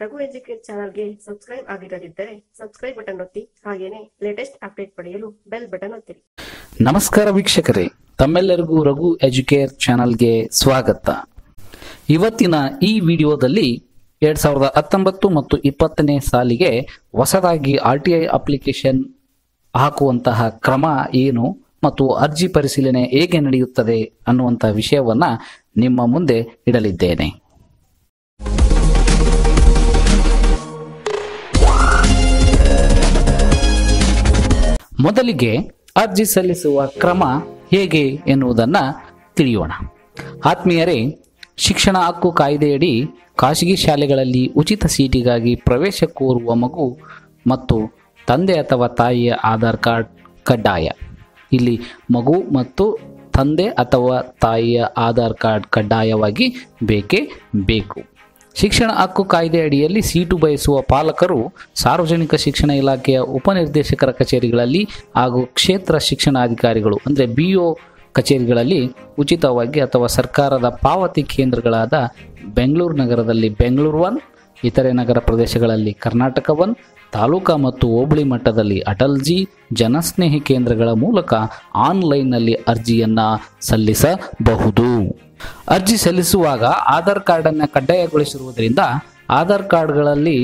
Raghu educate ಚಾನಲ್ಗೆ subscribe ಆಗಿರದಿದ್ದರೆ subscribe button ಒತ್ತಿ, ಹಾಗೇನೆ ಲೇಟೆಸ್ಟ್ ಅಪ್ಡೇಟ್ ಪಡೆಯಲು ಬೆಲ್ ಬಟನ್ ಒತ್ತಿರಿ ನಮಸ್ಕಾರ ವೀಕ್ಷಕರೇ, ತಮ್ಮೆಲ್ಲರಿಗೂ ರಘು ಎಜುಕೇರ್ ಚಾನಲ್ಗೆ ಸ್ವಾಗತ. ಇವತ್ತಿನ ಈ ವಿಡಿಯೋದಲ್ಲಿ ಎರಡ್ ಸಾವಿರದ ಹತ್ತೊಂಬತ್ತು ಮತ್ತು ಇಪ್ಪತ್ತನೇ ಸಾಲಿಗೆ ಹೊಸದಾಗಿ ಆರ್ ಟಿ ಐ ಅಪ್ಲಿಕೇಶನ್ ಹಾಕುವಂತಹ ಕ್ರಮ ಏನು ಮತ್ತು ಅರ್ಜಿ ಪರಿಶೀಲನೆ ಹೇಗೆ ನಡೆಯುತ್ತದೆ ಅನ್ನುವಂತಹ ವಿಷಯವನ್ನ ನಿಮ್ಮ ಮುಂದೆ ಇಡಲಿದ್ದೇನೆ. ಮೊದಲಿಗೆ ಅರ್ಜಿ ಸಲ್ಲಿಸುವ ಕ್ರಮ ಹೇಗೆ ಎನ್ನುವುದನ್ನು ತಿಳಿಯೋಣ. ಆತ್ಮೀಯರೇ, ಶಿಕ್ಷಣ ಹಕ್ಕು ಕಾಯ್ದೆಯಡಿ ಖಾಸಗಿ ಶಾಲೆಗಳಲ್ಲಿ ಉಚಿತ ಸೀಟಿಗಾಗಿ ಪ್ರವೇಶ ಕೋರುವ ಮಗು ಮತ್ತು ತಂದೆ ಅಥವಾ ತಾಯಿಯ ಆಧಾರ್ ಕಾರ್ಡ್ ಕಡ್ಡಾಯ. ಇಲ್ಲಿ ಮಗು ಮತ್ತು ತಂದೆ ಅಥವಾ ತಾಯಿಯ ಆಧಾರ್ ಕಾರ್ಡ್ ಕಡ್ಡಾಯವಾಗಿ ಬೇಕೇ ಬೇಕು. ಶಿಕ್ಷಣ ಹಕ್ಕು ಕಾಯ್ದೆ ಅಡಿಯಲ್ಲಿ ಸೀಟು ಬಯಸುವ ಪಾಲಕರು ಸಾರ್ವಜನಿಕ ಶಿಕ್ಷಣ ಇಲಾಖೆಯ ಉಪನಿರ್ದೇಶಕರ ಕಚೇರಿಗಳಲ್ಲಿ ಹಾಗೂ ಕ್ಷೇತ್ರ ಶಿಕ್ಷಣಾಧಿಕಾರಿಗಳು, ಅಂದರೆ ಬಿ ಒ ಕಚೇರಿಗಳಲ್ಲಿ ಉಚಿತವಾಗಿ ಅಥವಾ ಸರ್ಕಾರದ ಪಾವತಿ ಕೇಂದ್ರಗಳಾದ ಬೆಂಗಳೂರು ನಗರದಲ್ಲಿ ಬೆಂಗಳೂರು ಒನ್, ಇತರೆ ನಗರ ಪ್ರದೇಶಗಳಲ್ಲಿ ಕರ್ನಾಟಕ ಒನ್, ತಾಲೂಕಾ ಮತ್ತು ಹೋಬಳಿ ಮಟ್ಟದಲ್ಲಿ ಅಟಲ್ಜಿ ಜನಸ್ನೇಹಿ ಕೇಂದ್ರಗಳ ಮೂಲಕ ಆನ್ಲೈನ್ನಲ್ಲಿ ಅರ್ಜಿಯನ್ನು ಸಲ್ಲಿಸಬಹುದು. ಅರ್ಜಿ ಸಲ್ಲಿಸುವಾಗ ಆಧಾರ್ ಕಾರ್ಡನ್ನು ಕಡ್ಡಾಯಗೊಳಿಸಿರುವುದರಿಂದ ಆಧಾರ್ ಕಾರ್ಡ್ಗಳಲ್ಲಿ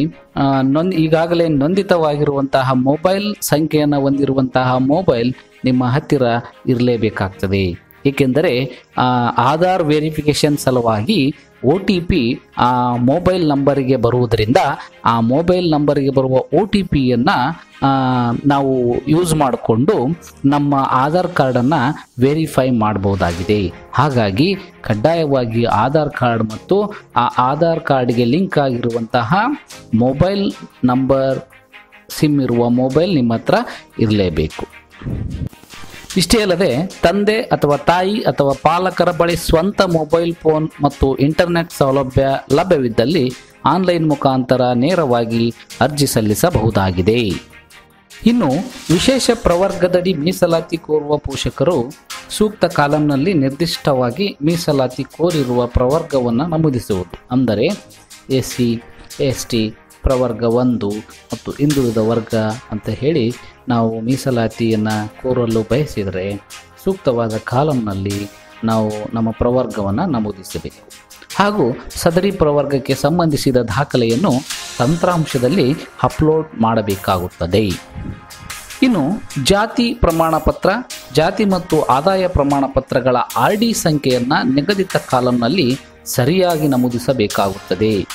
ನೊಂದ್ ಈಗಾಗಲೇ ನೊಂದಿತವಾಗಿರುವಂತಹ ಮೊಬೈಲ್ ಸಂಖ್ಯೆಯನ್ನು ಹೊಂದಿರುವಂತಹ ಮೊಬೈಲ್ ನಿಮ್ಮ ಹತ್ತಿರ ಇರಲೇಬೇಕಾಗ್ತದೆ. ಏಕೆಂದರೆ ಆಧಾರ್ ವೆರಿಫಿಕೇಶನ್ ಸಲುವಾಗಿ ಒ ಟಿ ಪಿ, ಆ, ಮೊಬೈಲ್ ನಂಬರಿಗೆ ಬರುವುದರಿಂದ ಆ ಮೊಬೈಲ್ ನಂಬರಿಗೆ ಬರುವ ಒ ಟಿ ಪಿಯನ್ನು ನಾವು ಯೂಸ್ ಮಾಡಿಕೊಂಡು ನಮ್ಮ ಆಧಾರ್ ಕಾರ್ಡನ್ನು ವೆರಿಫೈ ಮಾಡಬಹುದಾಗಿದೆ ಹಾಗಾಗಿ ಕಡ್ಡಾಯವಾಗಿ ಆಧಾರ್ ಕಾರ್ಡ್ ಮತ್ತು ಆ ಆಧಾರ್ ಕಾರ್ಡ್ಗೆ ಲಿಂಕ್ ಆಗಿರುವಂತಹ ಮೊಬೈಲ್ ನಂಬರ್, ಸಿಮ್ ಇರುವ ಮೊಬೈಲ್ ನಿಮ್ಮ ಹತ್ರ ಇರಲೇಬೇಕು. ಇಷ್ಟೇ ಅಲ್ಲದೆ, ತಂದೆ ಅಥವಾ ತಾಯಿ ಅಥವಾ ಪಾಲಕರ ಬಳಿ ಸ್ವಂತ ಮೊಬೈಲ್ ಫೋನ್ ಮತ್ತು ಇಂಟರ್ನೆಟ್ ಸೌಲಭ್ಯ ಲಭ್ಯವಿದ್ದಲ್ಲಿ ಆನ್ಲೈನ್ ಮುಖಾಂತರ ನೇರವಾಗಿ ಅರ್ಜಿ ಸಲ್ಲಿಸಬಹುದಾಗಿದೆ. ಇನ್ನು, ವಿಶೇಷ ಪ್ರವರ್ಗದಡಿ ಮೀಸಲಾತಿ ಕೋರುವ ಪೋಷಕರು ಸೂಕ್ತ ಕಾಲಂನಲ್ಲಿ ನಿರ್ದಿಷ್ಟವಾಗಿ ಮೀಸಲಾತಿ ಕೋರಿರುವ ಪ್ರವರ್ಗವನ್ನು ನಮೂದಿಸುವುದು. ಅಂದರೆ ಎಸ್ ಸಿ ಎಸ್ ಟಿ ಪ್ರವರ್ಗ ಒಂದು ಮತ್ತು ಹಿಂದುಳಿದ ವರ್ಗ ಅಂತ ಹೇಳಿ ನಾವು ಮೀಸಲಾತಿಯನ್ನು ಕೋರಲು ಬಯಸಿದರೆ ಸೂಕ್ತವಾದ ಕಾಲಂನಲ್ಲಿ ನಾವು ನಮ್ಮ ಪ್ರವರ್ಗವನ್ನು ನಮೂದಿಸಬೇಕು. ಹಾಗೂ ಸದರಿ ಪ್ರವರ್ಗಕ್ಕೆ ಸಂಬಂಧಿಸಿದ ದಾಖಲೆಯನ್ನು ತಂತ್ರಾಂಶದಲ್ಲಿ ಅಪ್ಲೋಡ್ ಮಾಡಬೇಕಾಗುತ್ತದೆ. ಇನ್ನು ಜಾತಿ ಪ್ರಮಾಣ ಪತ್ರ ಜಾತಿ ಮತ್ತು ಆದಾಯ ಪ್ರಮಾಣ ಪತ್ರಗಳ ಆರ್ ಡಿ ಸಂಖ್ಯೆಯನ್ನು ನಿಗದಿತ ಕಾಲಂನಲ್ಲಿ ಸರಿಯಾಗಿ ನಮೂದಿಸಬೇಕಾಗುತ್ತದೆ.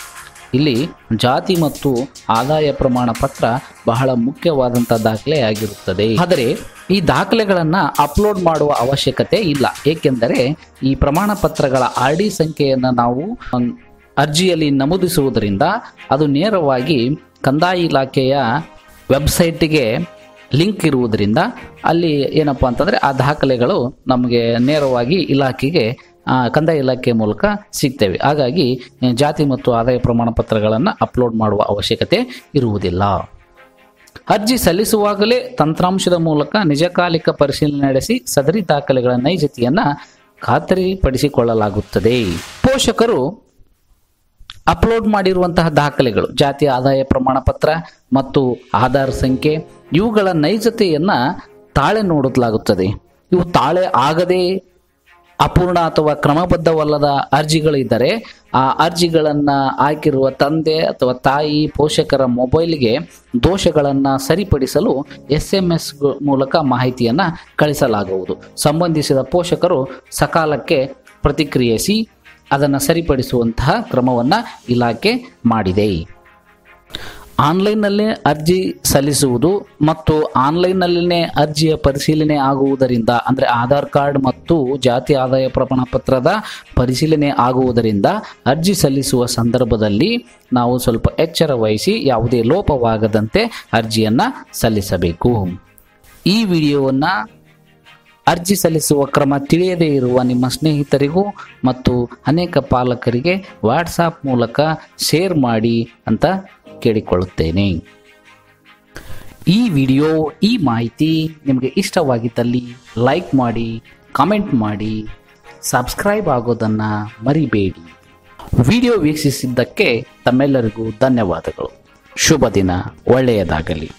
ಇಲ್ಲಿ ಜಾತಿ ಮತ್ತು ಆದಾಯ ಪ್ರಮಾಣ ಪತ್ರ ಬಹಳ ಮುಖ್ಯವಾದಂಥ ದಾಖಲೆಯಾಗಿರುತ್ತದೆ ಆದರೆ ಈ ದಾಖಲೆಗಳನ್ನು ಅಪ್ಲೋಡ್ ಮಾಡುವ ಅವಶ್ಯಕತೆ ಇಲ್ಲ. ಏಕೆಂದರೆ ಈ ಪ್ರಮಾಣ ಪತ್ರಗಳ ಆರ್ ಡಿ ಸಂಖ್ಯೆಯನ್ನು ನಾವು ಅರ್ಜಿಯಲ್ಲಿ ನಮೂದಿಸುವುದರಿಂದ ಅದು ನೇರವಾಗಿ ಕಂದಾಯ ಇಲಾಖೆಯ ವೆಬ್ಸೈಟಿಗೆ ಲಿಂಕ್ ಇರುವುದರಿಂದ ಅಲ್ಲಿ ಏನಪ್ಪ ಅಂತಂದರೆ ಆ ದಾಖಲೆಗಳು ನಮಗೆ ನೇರವಾಗಿ ಇಲಾಖೆಗೆ ಕಂದಾಯ ಇಲಾಖೆ ಮೂಲಕ ಸಿಗ್ತೇವೆ. ಹಾಗಾಗಿ ಜಾತಿ ಮತ್ತು ಆದಾಯ ಪ್ರಮಾಣ ಪತ್ರಗಳನ್ನು ಅಪ್ಲೋಡ್ ಮಾಡುವ ಅವಶ್ಯಕತೆ ಇರುವುದಿಲ್ಲ. ಅರ್ಜಿ ಸಲ್ಲಿಸುವಾಗಲೇ ತಂತ್ರಾಂಶದ ಮೂಲಕ ನಿಜಕಾಲಿಕ ಪರಿಶೀಲನೆ ನಡೆಸಿ ಸದರಿ ದಾಖಲೆಗಳ ನೈಜತೆಯನ್ನು ಖಾತರಿಪಡಿಸಿಕೊಳ್ಳಲಾಗುತ್ತದೆ. ಪೋಷಕರು ಅಪ್ಲೋಡ್ ಮಾಡಿರುವಂತಹ ದಾಖಲೆಗಳು, ಜಾತಿ ಆದಾಯ ಪ್ರಮಾಣ ಪತ್ರ ಮತ್ತು ಆಧಾರ್ ಸಂಖ್ಯೆ, ಇವುಗಳ ನೈಜತೆಯನ್ನು ತಾಳೆ ನೋಡಲಾಗುತ್ತದೆ. ಇವು ತಾಳೆ ಆಗದೆ ಅಪೂರ್ಣ ಅಥವಾ ಕ್ರಮಬದ್ಧವಲ್ಲದ ಅರ್ಜಿಗಳಿದ್ದರೆ ಆ ಅರ್ಜಿಗಳನ್ನು ಹಾಕಿರುವ ತಂದೆ ಅಥವಾ ತಾಯಿ, ಪೋಷಕರ ಮೊಬೈಲ್ಗೆ ದೋಷಗಳನ್ನು ಸರಿಪಡಿಸಲು ಎಸ್ ಎಂ ಎಸ್ ಮೂಲಕ ಮಾಹಿತಿಯನ್ನು ಕಳಿಸಲಾಗುವುದು. ಸಂಬಂಧಿಸಿದ ಪೋಷಕರು ಸಕಾಲಕ್ಕೆ ಪ್ರತಿಕ್ರಿಯಿಸಿ ಅದನ್ನು ಸರಿಪಡಿಸುವಂತಹ ಕ್ರಮವನ್ನು ಇಲಾಖೆ ಮಾಡಿದೆ. ಆನ್ಲೈನ್ನಲ್ಲೇ ಅರ್ಜಿ ಸಲ್ಲಿಸುವುದು ಮತ್ತು ಆನ್ಲೈನ್ನಲ್ಲೇ ಅರ್ಜಿಯ ಪರಿಶೀಲನೆ ಆಗುವುದರಿಂದ, ಅಂದರೆ ಆಧಾರ್ ಕಾರ್ಡ್ ಮತ್ತು ಜಾತಿ ಆದಾಯ ಪ್ರಮಾಣ ಪತ್ರದ ಪರಿಶೀಲನೆ ಆಗುವುದರಿಂದ ಅರ್ಜಿ ಸಲ್ಲಿಸುವ ಸಂದರ್ಭದಲ್ಲಿ ನಾವು ಸ್ವಲ್ಪ ಎಚ್ಚರ ವಹಿಸಿ ಯಾವುದೇ ಲೋಪವಾಗದಂತೆ ಅರ್ಜಿಯನ್ನು ಸಲ್ಲಿಸಬೇಕು. ಈ ವಿಡಿಯೋವನ್ನು ಅರ್ಜಿ ಸಲ್ಲಿಸುವ ಕ್ರಮ ತಿಳಿಯದೇ ಇರುವ ನಿಮ್ಮ ಸ್ನೇಹಿತರಿಗೂ ಮತ್ತು ಅನೇಕ ಪಾಲಕರಿಗೆ ವಾಟ್ಸಾಪ್ ಮೂಲಕ ಶೇರ್ ಮಾಡಿ ಅಂತ ಕೇಳಿಕೊಳ್ಳುತ್ತೇನೆ. ಈ ವಿಡಿಯೋ, ಈ ಮಾಹಿತಿ ನಿಮಗೆ ಇಷ್ಟವಾಗಿದ್ದಲ್ಲಿ ಲೈಕ್ ಮಾಡಿ, ಕಾಮೆಂಟ್ ಮಾಡಿ, ಸಬ್ಸ್ಕ್ರೈಬ್ ಆಗೋದನ್ನು ಮರಿಬೇಡಿ. ವಿಡಿಯೋ ವೀಕ್ಷಿಸಿದ್ದಕ್ಕೆ ತಮ್ಮೆಲ್ಲರಿಗೂ ಧನ್ಯವಾದಗಳು. ಶುಭ ದಿನ, ಒಳ್ಳೆಯದಾಗಲಿ.